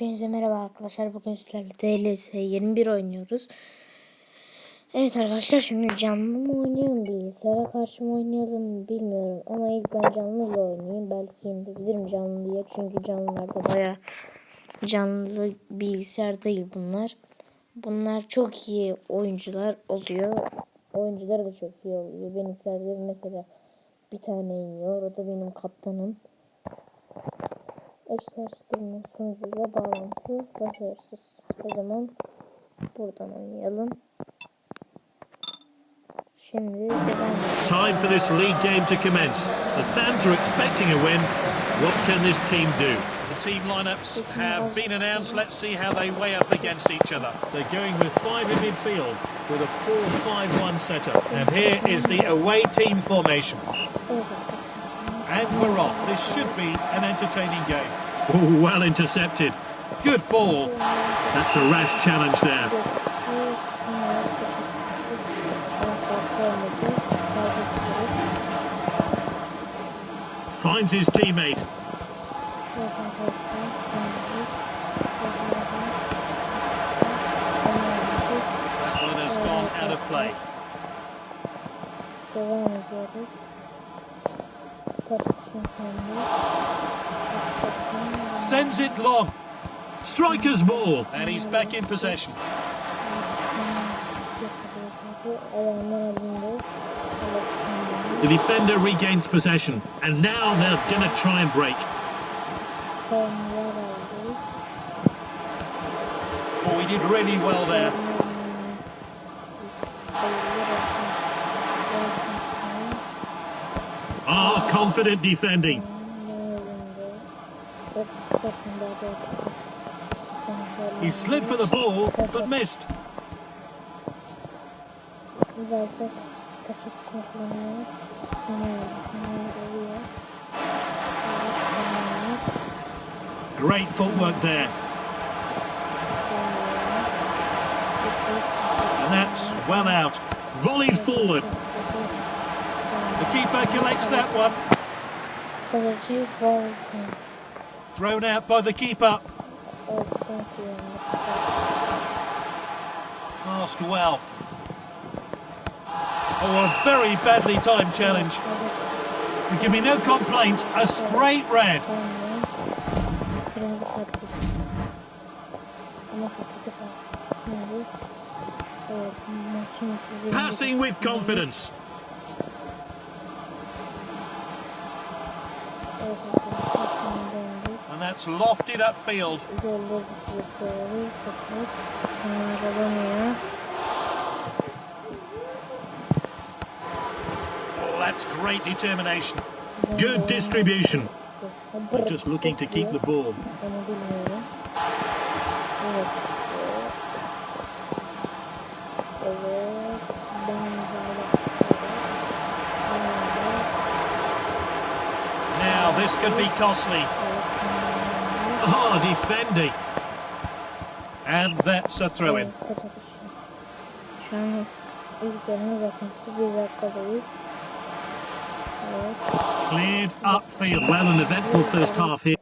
Hepinize merhaba arkadaşlar. Bugün sizlerle DLS 21 oynuyoruz. Evet arkadaşlar şimdi canlı mı oynayalım bilgisayara karşı mı oynayalım bilmiyorum. Ama ilk ben canlıyla oynayayım. Belki yenilebilirim canlıya. Çünkü canlılarda baya canlı bilgisayar değil bunlar. Bunlar çok iyi oyuncular oluyor. Oyuncular da çok iyi oluyor. Benimkilerde mesela bir tane iniyor. O da benim kaptanım. Eşleştirme sonucuyla bağlantı başarısız. O zaman buradan oynayalım. Şimdi devam. Time for this league game to commence. The fans are expecting a win. What can this team do? The team lineups have been announced. Let's see how they weigh up against each other. They're going with five in midfield with a 4-5-1 setup. And here is the away team formation. And we're off. This should be an entertaining game. Well intercepted. Good ball. That's a rash challenge there. Finds his teammate. Has gone out of play. Devam ediyoruz. Taç şampiyonluğu. Sends it long. Striker's ball. And he's back in possession. The defender regains possession. And now they're going to try and break. Oh, he did really well there. Ah, confident defending. He slid for the ball, but missed. Biraz kaçak işini kullanıyor. Sınır, sınır oluyor. Great footwork there. And that's well out. Volleyed forward. The keeper collects that one. Thrown out by the keeper. Passed well. Oh, a very badly timed challenge. There can be no complaints. A straight red. Sonra kırmızı kart yedi. Ama çok kötü kart. Şimdi evet, maçın 31. Passing with confidence. And that's lofted upfield. Golleri yapıyoruz. Toprak. Sonra alamıyor. Oh, that's great determination. Good distribution. Bırak- Just looking to keep the ball. Onu bilmiyorum. Evet. Evet. Ben böyle Now, this could be costly. Ah, defending. And that's a throw in. Kaç atışı? Şu an ilk yarının uzatması bir dakikadayız. Evet. Cleared upfield. Well, an eventful first half here.